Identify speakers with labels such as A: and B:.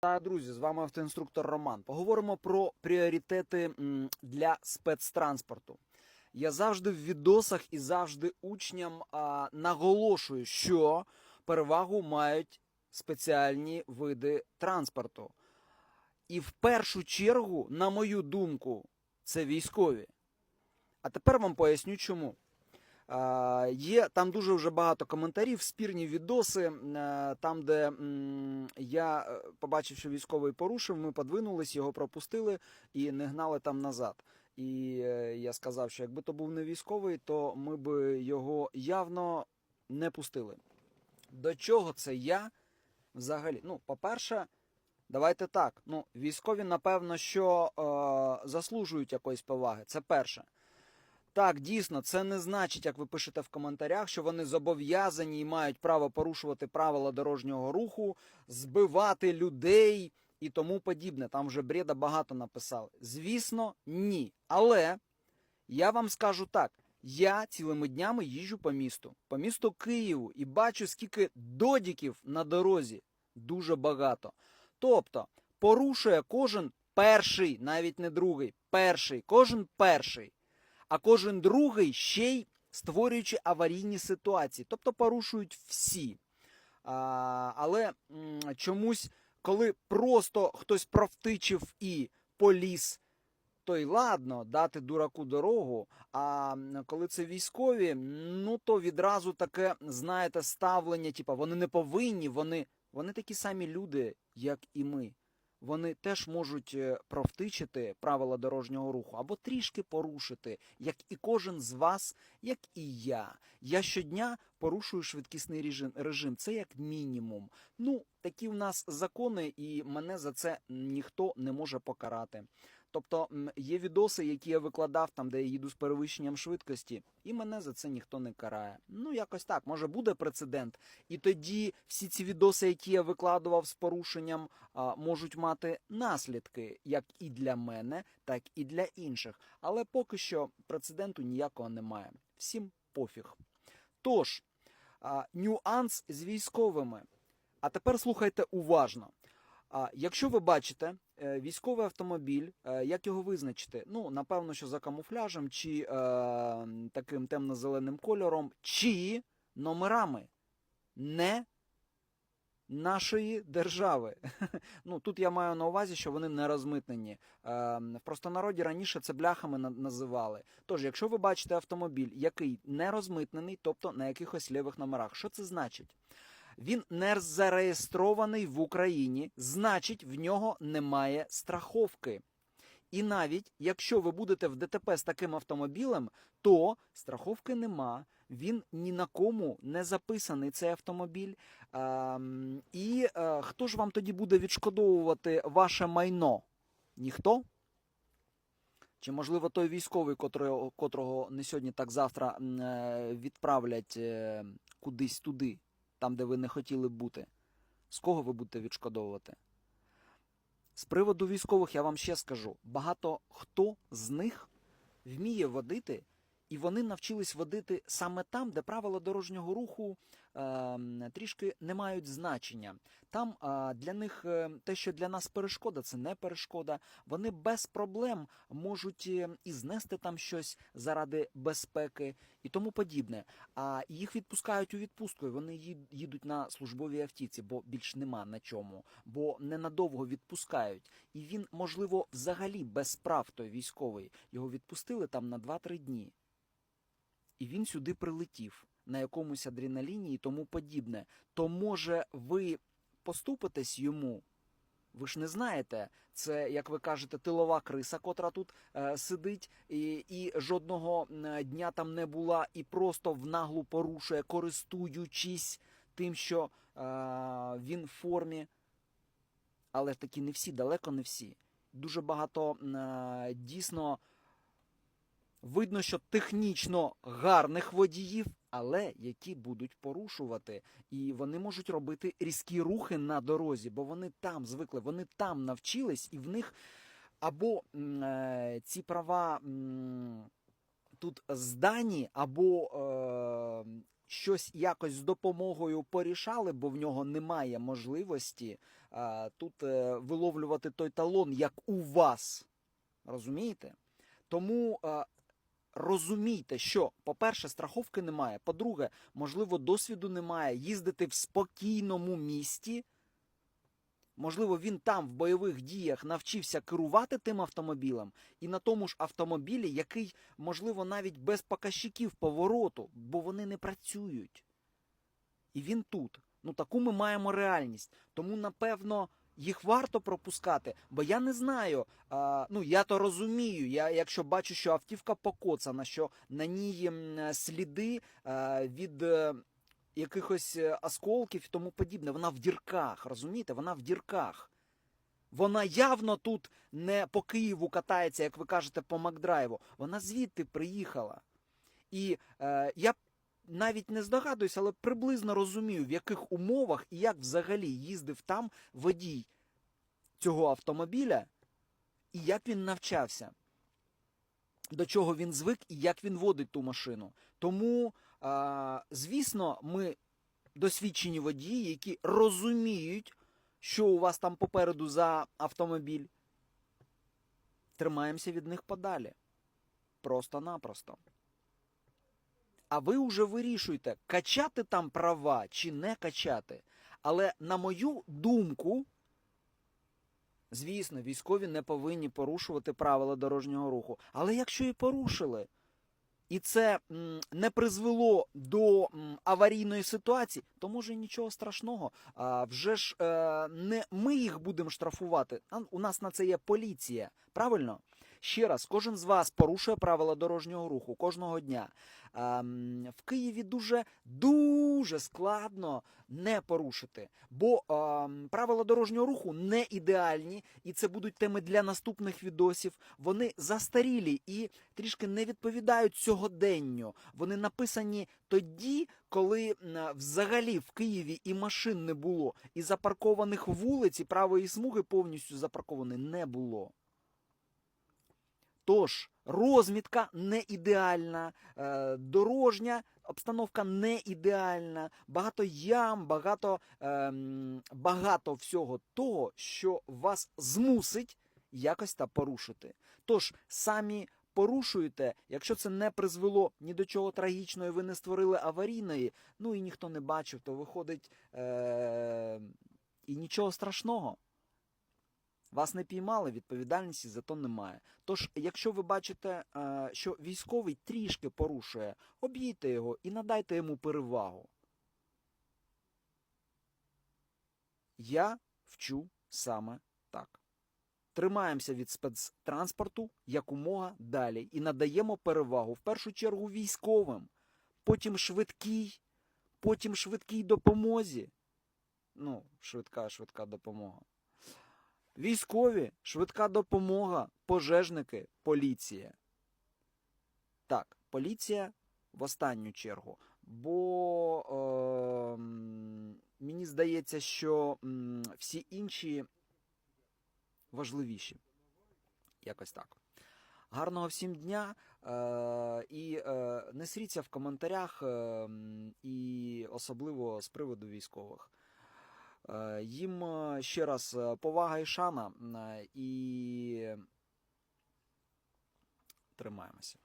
A: Та друзі, з вами автоінструктор Роман. Поговоримо про пріоритети для спецтранспорту. Я завжди в відосах і завжди учням а, наголошую, що перевагу мають спеціальні види транспорту. І в першу чергу, на мою думку, це військові. А тепер вам поясню чому. Е, Є там дуже вже багато коментарів, спірні відоси. е, Там, де я е, побачив, що військовий порушив, ми подвинулись, його пропустили і не гнали там назад. І я сказав, що якби то був не військовий, то ми б його явно не пустили. До чого це я взагалі? Ну, по-перше, давайте так. Ну, військові, напевно, що е, заслужують якоїсь поваги. Це перше. Так, дійсно, це не значить, як ви пишете в коментарях, що вони зобов'язані і мають право порушувати правила дорожнього руху, збивати людей і тому подібне. Там вже бреда багато написали. Звісно, ні. Але я вам скажу так: я цілими днями їжджу по місту, по місту Києву, і бачу, скільки додіків на дорозі дуже багато. Тобто, порушує кожен перший, навіть не другий, перший, кожен перший а кожен другий ще й створюючи аварійні ситуації, тобто порушують всі. А, але чомусь, коли просто хтось провтичив і поліз, то й ладно, дати дураку дорогу. А коли це військові, ну то відразу таке, знаєте, ставлення, типу, вони не повинні, вони, вони такі самі люди, як і ми вони теж можуть е, провтичити правила дорожнього руху або трішки порушити, як і кожен з вас, як і я. Я щодня порушую швидкісний режим. режим. Це як мінімум. Ну, такі в нас закони, і мене за це ніхто не може покарати. Тобто є відоси, які я викладав там, де я їду з перевищенням швидкості, і мене за це ніхто не карає. Ну, якось так, може буде прецедент. І тоді всі ці відоси, які я викладував з порушенням, можуть мати наслідки як і для мене, так і для інших. Але поки що прецеденту ніякого немає. Всім пофіг. Тож, нюанс з військовими. А тепер слухайте уважно. Якщо ви бачите військовий автомобіль, е, як його визначити? Ну, напевно, що за камуфляжем, чи е, таким темно-зеленим кольором, чи номерами не нашої держави. Ну, тут я маю на увазі, що вони не розмитнені. Е, в простонароді раніше це бляхами на- називали. Тож, якщо ви бачите автомобіль, який не розмитнений, тобто на якихось лівих номерах, що це значить? Він не зареєстрований в Україні, значить, в нього немає страховки. І навіть якщо ви будете в ДТП з таким автомобілем, то страховки нема. Він ні на кому не записаний цей автомобіль. Ем, і е, хто ж вам тоді буде відшкодовувати ваше майно? Ніхто? Чи можливо той військовий, котрого, котрого не сьогодні, так завтра е, відправлять е, кудись туди, там, де ви не хотіли бути? З кого ви будете відшкодовувати? З приводу військових я вам ще скажу: багато хто з них вміє водити, і вони навчились водити саме там, де правила дорожнього руху е, трішки не мають значення. Там е, для них е, те, що для нас перешкода, це не перешкода. Вони без проблем можуть е, і знести там щось заради безпеки і тому подібне. А їх відпускають у відпустку, і вони їдуть на службовій автівці, бо більш нема на чому, бо ненадовго відпускають. І він, можливо, взагалі без прав той військовий. Його відпустили там на 2-3 дні. І він сюди прилетів на якомусь адреналіні і тому подібне. То може ви поступитесь йому? Ви ж не знаєте, це, як ви кажете, тилова криса, котра тут е, сидить, і, і жодного дня там не була, і просто в наглу порушує, користуючись тим, що е, він в формі. Але такі не всі, далеко не всі. Дуже багато е, дійсно видно, що технічно гарних водіїв, але які будуть порушувати. І вони можуть робити різкі рухи на дорозі, бо вони там звикли, вони там навчились, і в них або е, ці права м, тут здані, або е, щось якось з допомогою порішали, бо в нього немає можливості е, тут е, виловлювати той талон, як у вас. Розумієте? Тому е, розумійте, що, по-перше, страховки немає. По-друге, можливо, досвіду немає. Їздити в спокійному місті. Можливо, він там в бойових діях навчився керувати тим автомобілем, і на тому ж автомобілі, який, можливо, навіть без показчиків повороту, бо вони не працюють. І він тут. Ну таку ми маємо реальність. Тому, напевно, їх варто пропускати, бо я не знаю. А, ну я то розумію. Я, якщо бачу, що автівка покоцана, що на ній сліди а, від. е, Якихось е, осколків і тому подібне. Вона в дірках, розумієте? Вона в дірках. Вона явно тут не по Києву катається, як ви кажете, по Макдрайву. Вона звідти приїхала. І е, я навіть не здогадуюся, але приблизно розумію, в яких умовах і як взагалі їздив там водій цього автомобіля, і як він навчався, до чого він звик і як він водить ту машину. Тому, е, звісно, ми досвідчені водії, які розуміють, що у вас там попереду за автомобіль. Тримаємося від них подалі. Просто-напросто. А ви вже вирішуєте, качати там права чи не качати. Але, на мою думку, звісно, військові не повинні порушувати правила дорожнього руху. Але якщо і порушили, і це не призвело до аварійної ситуації, то може нічого страшного. А вже ж е, не ми їх будемо штрафувати. У нас на це є поліція. Правильно? Ще раз, кожен з вас порушує правила дорожнього руху кожного дня. Ем, в Києві дуже дуже складно не порушити, бо ем, правила дорожнього руху не ідеальні, і це будуть теми для наступних відосів. Вони застарілі і трішки не відповідають сьогоденню. Вони написані тоді, коли взагалі в Києві і машин не було, і запаркованих вулиць, і правої смуги повністю запарковані не було. Тож, розмітка не ідеальна, е, дорожня обстановка не ідеальна, багато ям, багато, ем, багато всього того, що вас змусить якось та порушити. Тож, самі порушуєте, якщо це не призвело ні до чого трагічного, і ви не створили аварійної, ну і ніхто не бачив, то виходить е- і нічого страшного. Вас не піймали, відповідальності за то немає. Тож, якщо ви бачите, е, що військовий трішки порушує, об'їдьте його і надайте йому перевагу. Я вчу саме так. Тримаємося від спецтранспорту якомога далі і надаємо перевагу в першу чергу військовим, потім швидкій, потім швидкій допомозі. Ну, швидка, швидка допомога. Військові, швидка допомога, пожежники, поліція. Так, поліція в останню чергу. Бо е, мені здається, що всі інші важливіші. Якось так. Гарного всім дня. Е, і е, не сріться в коментарях, е, і особливо з приводу військових. Е, Їм е, ще раз е, повага і шана і тримаємося.